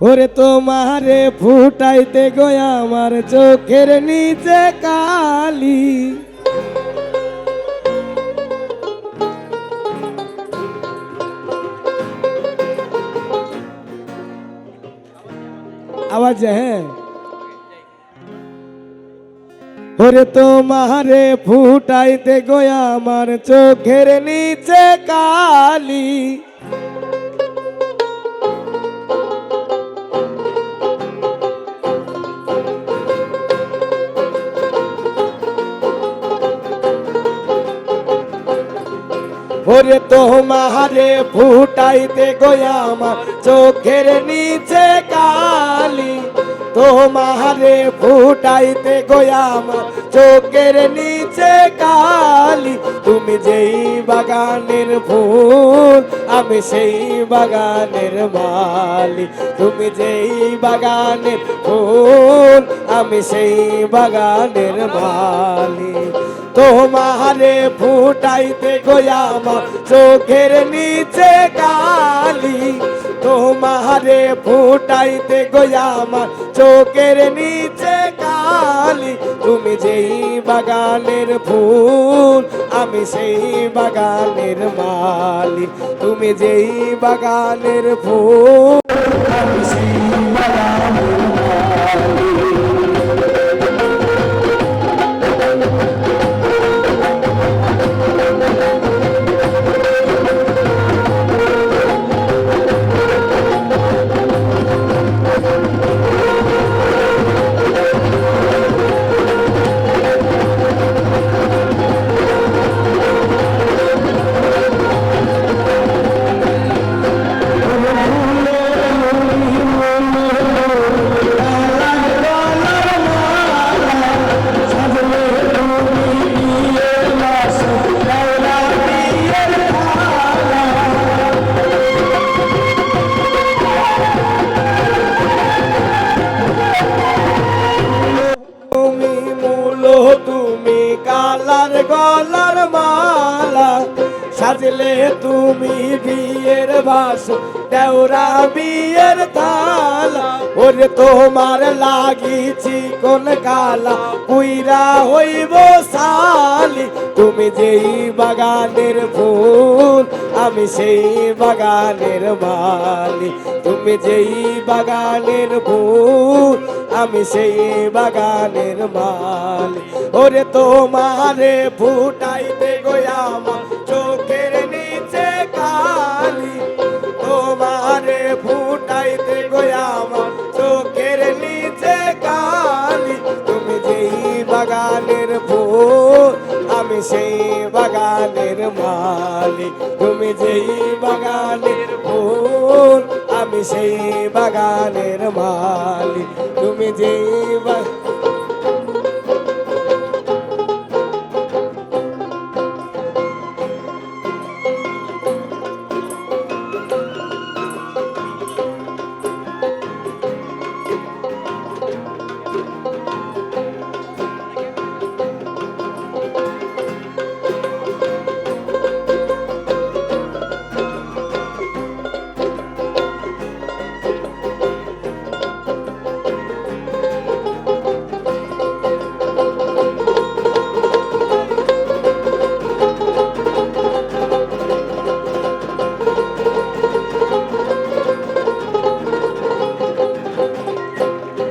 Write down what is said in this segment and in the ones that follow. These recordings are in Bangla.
ওরে তোমারে ফুটাইতে গো আমার চোখের নিচে কালি। আওয়াজ হ্যাঁ। ওরে তোমারে ফুটাইতে গো আমার চোখের নিচে কালি। ওরে তোমারে ফুটাইতে গোয়া আমার চোখের নিচে কালি। তোমারে ফুটাইতে গোয়া আমার চোখের নিচে কালি। তুমি যেই বাগানের ফুল, আমি সেই বাগানের মালি। তুমি যেই বাগানের ফুল, আমি সেই বাগানের মালি। তোমারে ফুটাইতে গোয়া আমার চোখের নিচে কালি। তোমারে ফুটাইতে গোয়া আমার চোখের নিচে কালি। তুমি যেই বাগানের ফুল, আমি সেই বাগানের মালি তুমি যেই বাগানের ফুল, আমি সেই বাগানের মালি মালা সাজলে তুমি বিয়ের বাস, দেওরা বিয়ের থালা। ওরে তোমার লাগিছি কোন কালা কুইরা হইব সালি। তুমি যেই বাগানের ফুল, আমি সেই বাগানের মালি। তুমি যেই বাগানের ফুল, আমি সেই বাগানের মালি। ওরে তোমারে ফুটাইতে গোয়ামা চোখের নিচে কালি, তোমারে ফুটাইতে গোয়ামা চোখের নিচে কালি। তুমি যেই বাগানের ফুল, আমি সেই বাগানের মালি তুমি যেই বাগানের ফুল, আমি সেই বাগানের মালি তুমি যেই বা-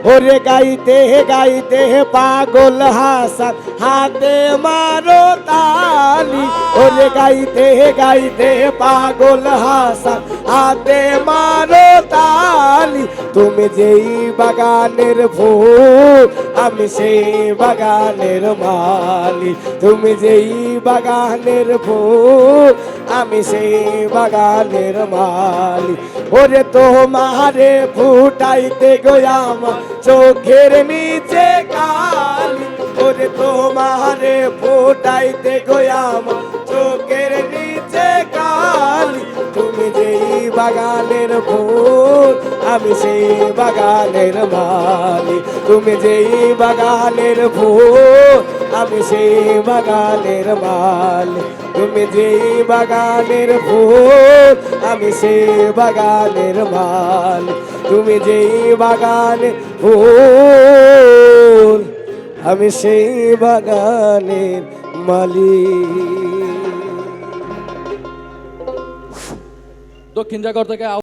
ওরে গাইতে গাইতে পাগল হাসান হাতে মারো তালি ওরে গাইতে গাইতে পাগল হাসান হাতে মারো তালি তুমি যেই বাগানের ফুল, আমি সেই বাগানের মালি তুমি যেই বাগানের ফুল, আমি সেই বাগানের মালি ওরে তো তোমারে ফুটাইতে গোয়ামা চোখের নিচে কালি। ওরে তো তোমারে ফুটাইতে গোয়ামা চোখের নিচে কালি। তুমি যেই বাগানের ফুল আমি সেই বাগানের মালি তুমি যেই বাগানের ফুল আমি সেই বাগানের মালি তুমি যেই বাগানের ফুল আমি সেই বাগানের মাল তুমি যেই বাগানের ফুল আমি সেই বাগানের মালিক। দক্ষিণ জাগর থেকে